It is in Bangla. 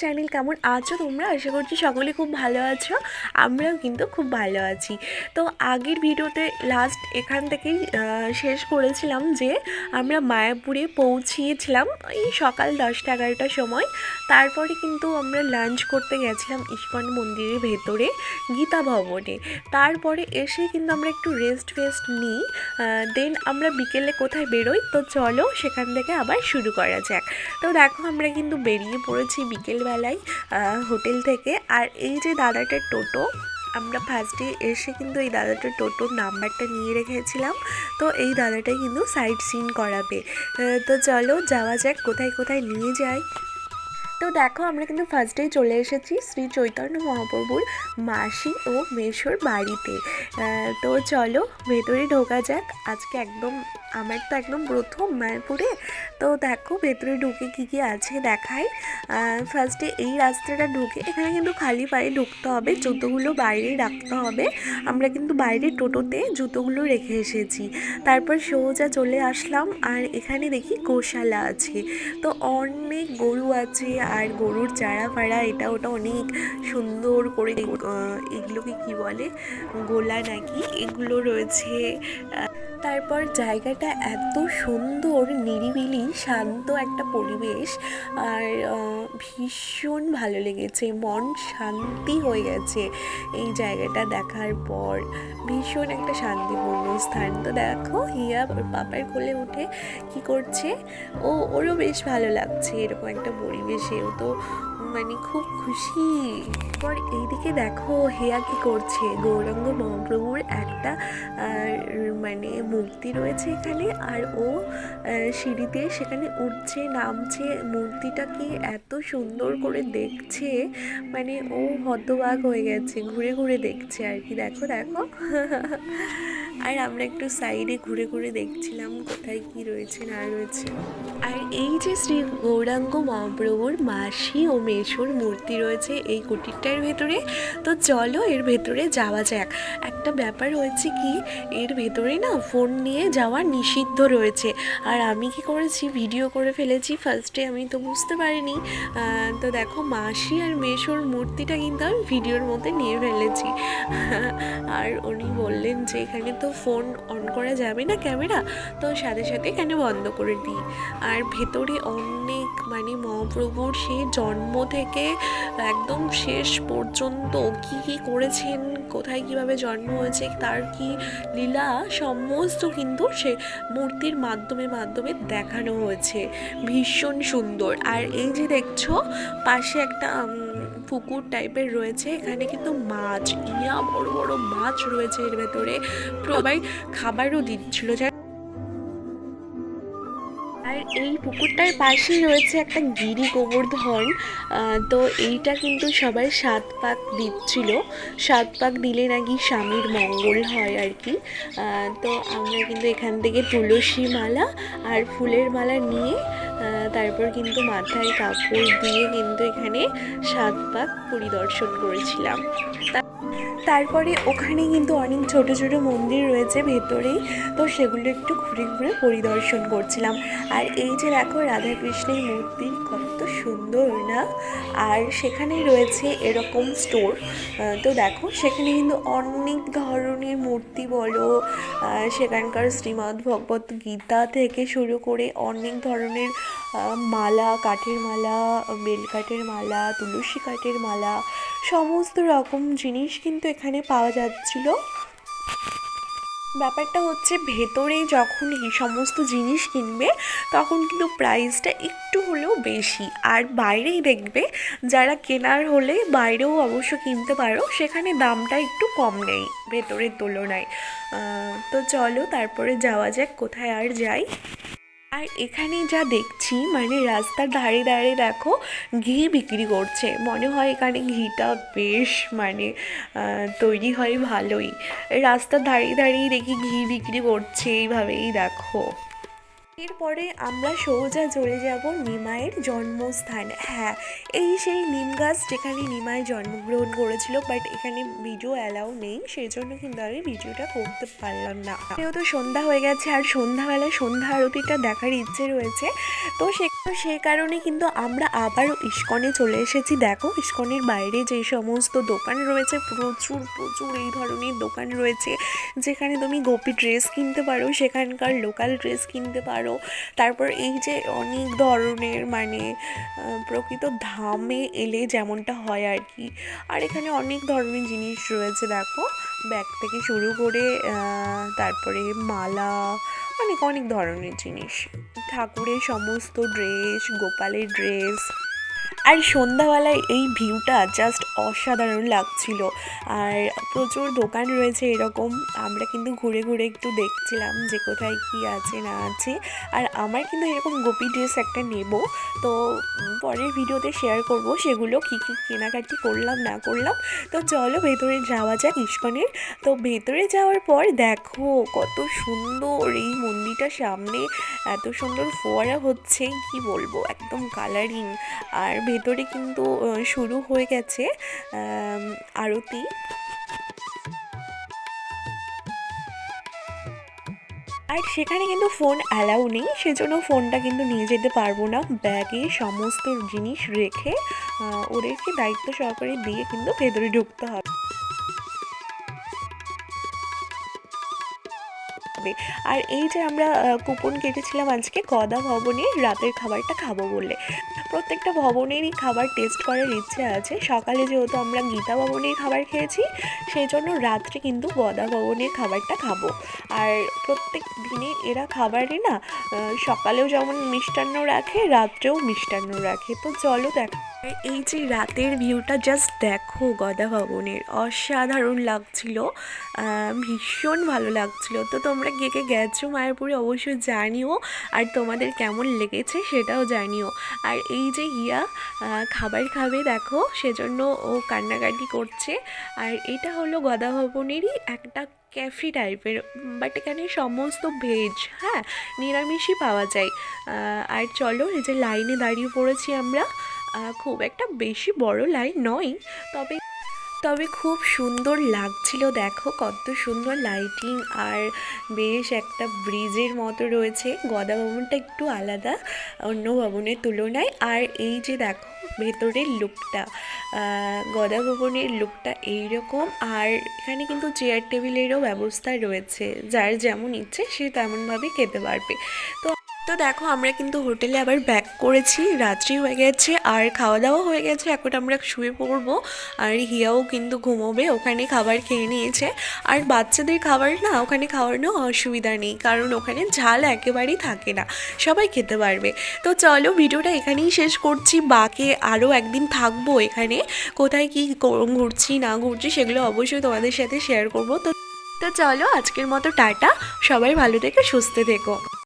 চ্যানেল কেমন আছো তোমরা? আশা করছি সকলে খুব ভালো আছো, আমরাও কিন্তু খুব ভালো আছি। তো আগের ভিডিওতে লাস্ট এখান থেকেই শেষ করেছিলাম যে আমরা মায়াপুরে পৌঁছিয়েছিলাম এই সকাল দশটা এগারোটার সময়। তারপরে কিন্তু আমরা লাঞ্চ করতে গেছিলাম ইস্কন মন্দিরের ভেতরে, গীতা ভবনে। তারপরে এসে কিন্তু আমরা একটু রেস্ট ফেস্ট নিই দেন আমরা বিকেলে কোথায় বেরোই? তো চলো সেখান থেকে আবার শুরু করা যাক। তো দেখো আমরা কিন্তু বেরিয়ে পড়েছি বিকেলবেলায় আহ, হোটেল থেকে। আর এই যে দাদাটার টোটো আমরা ফার্স্টে এসে কিন্তু এই দাদাটার টোটোর নাম্বারটা নিয়ে রেখেছিলাম। তো এই দাদাটাই কিন্তু সাইট সিন করাবে তো চলো যাওয়া যাক কোথায় কোথায় নিয়ে যাই তো দেখো, আমরা কিন্তু ফার্স্টেই চলে এসেছি শ্রী চৈতন্য মহাপ্রভুর মাসি ও মেশোর বাড়িতে। তো চলো, ভেতরে ঢোকা যাক। আজকে একদম, আমার তো একদম প্রথম মায়াপুরে। তো দেখো, ভেতরে ঢুকে কী কী আছে দেখায় ফার্স্টে এই রাস্তাটা ঢুকে, এখানে কিন্তু খালি পায়ে ঢুকতে হবে, জুতোগুলো বাইরে রাখতে হবে। আমরা কিন্তু বাইরে টোটোতে জুতোগুলো রেখে এসেছি। তারপর সোজা চলে আসলাম, আর এখানে দেখি গোশালা আছে। তো অনেক গরু আছে আর গরুর চারা ফাড়া, এটা ওটা অনেক সুন্দর করে এগুলোকে কি বলে, গোলা নাকি, এগুলো রয়েছে তারপর জায়গাটা এত সুন্দর, নিরিবিলি, শান্ত একটা পরিবেশ আর ভীষণ ভালো লেগেছে। মন শান্তি হয়ে গেছে এই জায়গাটা দেখার পর। ভীষণ একটা শান্তিপূর্ণ স্থান। তো দেখো, হিয়া ওর পাপার কোলে উঠে কি করছে? ও, ওরও বেশ ভালো লাগছে এরকম একটা পরিবেশে ও তো মানে খুব খুশি। পর এইদিকে দেখো হেয়া কি করছে? গৌরাঙ্গ মহাপ্রভুর একটা মানে মূর্তি রয়েছে এখানে, আর ও সিঁড়িতে সেখানে উঠছে, নামছে। মূর্তিটাকে এত সুন্দর করে দেখছে মানে ও হতবাক হয়ে গেছে, ঘুরে ঘুরে দেখছে আর কি। দেখো দেখো। আর আমরা একটু সাইডে ঘুরে ঘুরে দেখছিলাম কোথায় কি রয়েছে, না রয়েছে। আর এই যে শ্রী গৌরাঙ্গ মহাপ্রভুর মাসি ও মেশোর মূর্তি রয়েছে এই কুটিরটার ভেতরে। তো চলো এর ভেতরে যাওয়া যাক। একটা ব্যাপার হয়েছে কি, এর ভেতরে না ফোন নিয়ে যাওয়া নিষিদ্ধ রয়েছে। আর আমি কি করেছি, ভিডিও করে ফেলেছি ফার্স্টে আমি তো বুঝতে পারিনি। তো দেখো মাসি আর মেশোর মূর্তিটা কিন্তু আমি ভিডিওর মধ্যে নিয়ে ফেলেছি। আর উনি বললেন যে এখানে তো ফোন অন করা যাবে না ক্যামেরা, তো সাথে সাথে এখানে বন্ধ করে দিই। আর ভেতরে অনেক মানে মহাপ্রভুর সেই জন্ম থেকে একদম শেষ পর্যন্ত কি কি করেছেন, কোথায় কীভাবে জন্ম হয়েছে, তার কি লীলা, সমস্ত কিন্তু সে মূর্তির মাধ্যমে মাধ্যমে দেখানো হয়েছে। ভীষণ সুন্দর। আর এই যে দেখছ, পাশে একটা পুকুর টাইপের রয়েছে, এখানে কিন্তু মাছ, ইয়া বড় বড় মাছ রয়েছে এর ভেতরে। সবাই খাবারও দিচ্ছিল। এই পুকুরটার পাশেই রয়েছে একটা গিরি গোবর্ধন তো এইটা কিন্তু সবাই সাত পাক দিচ্ছিল সাত পাক দিলে নাকি স্বামীর মঙ্গল হয় আর কি। তো আমরা কিন্তু এখান থেকে তুলসী মালা আর ফুলের মালা নিয়ে তারপর কিন্তু মাথায় কাপড় দিয়ে কিন্তু এখানে সাত পাক পরিদর্শন করেছিলাম। তারপরে ওখানে কিন্তু অনেক ছোট ছোট মন্দির রয়েছে ভেতরেই। তো সেগুলো একটু ঘুরে ঘুরে পরিদর্শন করছিলাম। আর এই যে দেখো রাধাকৃষ্ণের মূর্তি, কত সুন্দর না? আর সেখানে রয়েছে এরকম স্টোর। তো দেখো সেখানে কিন্তু অনেক ধরনের মূর্তি বলো সেখানকার শ্রীমদ্ ভগবত গীতা থেকে শুরু করে অনেক ধরনের মালা, কাঠের মালা বেলকাঠের মালা, তুলসী কাঠের মালা, সমস্ত রকম জিনিস কিন্তু এখানে পাওয়া যাচ্ছিল। ব্যাপারটা হচ্ছে ভেতরে যখন এই সমস্ত জিনিস কিনবে, তখন কিন্তু প্রাইসটা একটু হলেও বেশি। আর বাইরেই দেখবে, যারা কেনার হলে বাইরেও অবশ্য কিনতে পারো, সেখানে দামটা একটু কম নেই ভেতরের তুলনায়। তো চলো তারপরে যাওয়া যাক, কোথায় আর যাই। আর এখানে যা দেখছি মানে রাস্তার ধারে ধারে দেখো, ঘি বিক্রি করছে। মনে হয় এখানে ঘিটা বেশ মানে তৈরি হয় ভালোই। রাস্তার ধারে ধারেই দেখি ঘি বিক্রি করছে, এইভাবেই দেখো। এরপরে আমরা সোজা চলে যাব নিমায়ের জন্মস্থান। হ্যাঁ এই সেই নিম গাছ যেখানে নিমায় জন্মগ্রহণ করেছিল বাট এখানে ভিডিও অ্যালাউ নেই সেই জন্য কিন্তু আমি ভিডিওটা করতে পারলাম না। যেহেতু সন্ধ্যা হয়ে গেছে, আর সন্ধ্যাবেলা সন্ধ্যা আরতিটা দেখার ইচ্ছে রয়েছে, তো সে তো সেই কারণে কিন্তু আমরা আবারও ইস্কনে চলে এসেছি। দেখো, ইস্কনের বাইরে যে সমস্ত দোকান রয়েছে, প্রচুর প্রচুর এই ধরনের দোকান রয়েছে, যেখানে তুমি গোপী ড্রেস কিনতে পারো, সেখানকার লোকাল ড্রেস কিনতে পারো। তারপর এই যে অনেক ধরনের মানে প্রকৃত ধামে এলে যেমনটা হয় আর কি। আর এখানে অনেক ধরনের জিনিস রয়েছে, দেখো। ব্যাগ থেকে শুরু করে তারপরে মালা, অনেক অনেক ধরনের জিনিস। ঠাকুরের সমস্ত ড্রেস গোপালের ড্রেস আর সন্ধ্যাবেলায় এই ভিউটা জাস্ট অসাধারণ লাগছিল। আর প্রচুর দোকান রয়েছে এরকম। আমরা কিন্তু ঘুরে ঘুরে একটু দেখছিলাম যে কোথায় কি আছে, না আছে। আর আমার কিন্তু এরকম গোপী ড্রেস একটা নেব। তো পরের ভিডিওতে শেয়ার করব সেগুলো কী কী কেনাকাটি করলাম, না করলাম। তো চলো ভেতরে যাওয়া যাক ইস্কনের। তো ভেতরে যাওয়ার পর দেখো কত সুন্দর এই মন্দিরটার সামনে। এত সুন্দর ফোয়ারা হচ্ছে, কি বলব, একদম কালারিং আর ভেতরে কিন্তু শুরু হয়ে গেছে আরতি। আর সেখানে কিন্তু ফোন অ্যালাউ নেই, সেজন্য ফোনটা কিন্তু নিয়ে যেতে পারব না। ব্যাগে সমস্ত জিনিস রেখে ওদেরকে দায়িত্ব সহকারে দিয়ে কিন্তু ভেতরে ঢুকতে হবে। হবে। আর এই যে আমরা কুপন কেটেছিলাম আজকে, গদা ভবনে রাতের খাবারটা খাব বলে। প্রত্যেকটা ভবনেরই খাবার টেস্ট করার ইচ্ছে আছে। সকালে যেহেতু আমরা গীতা ভবনের খাবার খেয়েছি সেই জন্য রাত্রে কিন্তু গদা ভবনের খাবারটা খাব। আর প্রত্যেক দিনে এরা খাবারে না সকালেও যেমন মিষ্টান্ন রাখে, রাত্রেও মিষ্টান্ন রাখে। তো চলো দেখো এই যে রাতের ভিউটা জাস্ট দেখো গদা ভবনের। অসাধারণ লাগছিল ভীষণ ভালো লাগছিল। তো তোমরা কে কে গেছো মায়াপুরে অবশ্যই জানিও। আর তোমাদের কেমন লেগেছে সেটাও জানিও। আর এই যে হিয়া খাবার খাবে দেখো, সেজন্য ও কান্নাকাটি করছে। আর এটা হলো গদা ভবনেরই একটা ক্যাফে টাইপের, বাট এখানে সমস্ত ভেজ হ্যাঁ নিরামিষই পাওয়া যায়। আর চলো এই যে লাইনে দাঁড়িয়ে পড়েছি আমরা। খুব একটা বেশি বড় লাইন নয়, তবে তবে খুব সুন্দর লাগছিল। দেখো কত সুন্দর লাইটিং আর বেশ একটা ব্রিজের মতো রয়েছে। গদা ভবনটা একটু আলাদা, অন্য ভবনের তুলনায়। আর এই যে দেখো, ভেতরের লুকটা গদা ভবনের লুকটা এইরকম। আর এখানে কিন্তু চেয়ার টেবিলেরও ব্যবস্থা রয়েছে। যার যেমন ইচ্ছে সে তেমনভাবে খেতে পারবে। তো তো দেখো, আমরা কিন্তু হোটেলে আবার ব্যাক করেছি, রাত্রি হয়ে গেছে, আর খাওয়া দাওয়া হয়ে গেছে, এখন আমরা শুয়ে পড়ব, আর হিয়াও কিন্তু ঘুমোবে, ওখানে খাবার খেয়ে নিয়েছে। আর বাচ্চাদের খাবার না, ওখানে খাওয়ানো অসুবিধা নেই, কারণ ওখানে ঝাল একেবারেই থাকে না, সবাই খেতে পারবে। তো চলো, ভিডিওটা এখানেই শেষ করছি, বাকে আরও একদিন থাকব এখানে, কোথায় কি ঘুরছি, না ঘুরছি, সেগুলো অবশ্যই তোমাদের সাথে শেয়ার করব। তো তো চলো, আজকের মতো টাটা, সবাই ভালো থেকে সুস্থ থেকো।